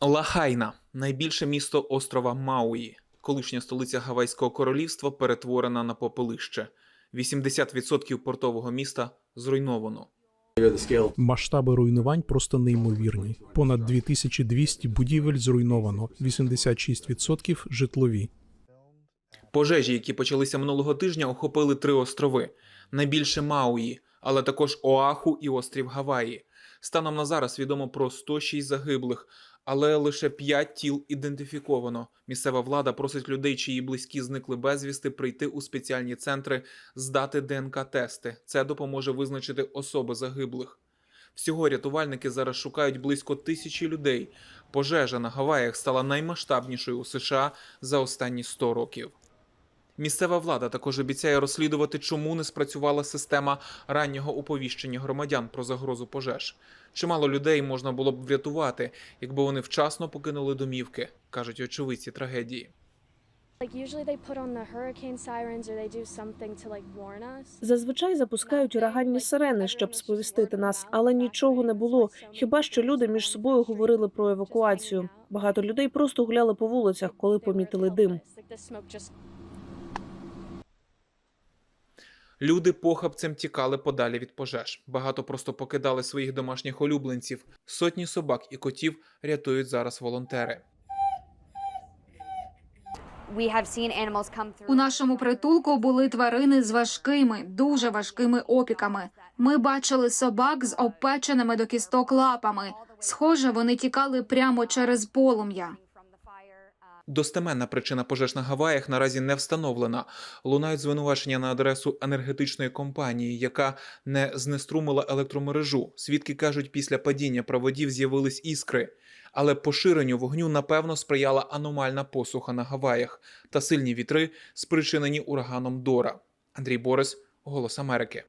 Лахайна найбільше місто острова Мауї. Колишня столиця Гавайського королівства перетворена на попелище. 80% портового міста зруйновано. Масштаби руйнувань просто неймовірні. Понад 2200 будівель зруйновано, 86% житлові. Пожежі, які почалися минулого тижня, охопили три острови: найбільше Мауї, але також Оаху і острів Гаваї. Станом на зараз відомо про 106 загиблих, але лише 5 тіл ідентифіковано. Місцева влада просить людей, чиї близькі зникли безвісти, прийти у спеціальні центри, здати ДНК-тести. Це допоможе визначити особи загиблих. Всього рятувальники зараз шукають близько тисячі людей. Пожежа на Гаваях стала наймасштабнішою у США за останні 100 років. Місцева влада також обіцяє розслідувати, чому не спрацювала система раннього оповіщення громадян про загрозу пожеж. Чимало людей можна було б врятувати, якби вони вчасно покинули домівки, кажуть очевидці трагедії. Зазвичай запускають ураганні сирени, щоб сповістити нас, але нічого не було. Хіба що люди між собою говорили про евакуацію? Багато людей просто гуляли по вулицях, коли помітили дим. Люди похабцем тікали подалі від пожеж. Багато просто покидали своїх домашніх улюбленців. Сотні собак і котів рятують зараз волонтери. У нашому притулку були тварини з важкими, дуже важкими опіками. Ми бачили собак з обпеченими до кісток лапами. Схоже, вони тікали прямо через полум'я. Достеменна причина пожеж на Гаваях наразі не встановлена. Лунають звинувачення на адресу енергетичної компанії, яка не знеструмила електромережу. Свідки кажуть, після падіння проводів з'явились іскри. Але поширенню вогню напевно сприяла аномальна посуха на Гаваях та сильні вітри, спричинені ураганом Дора. Андрій Борис, Голос Америки.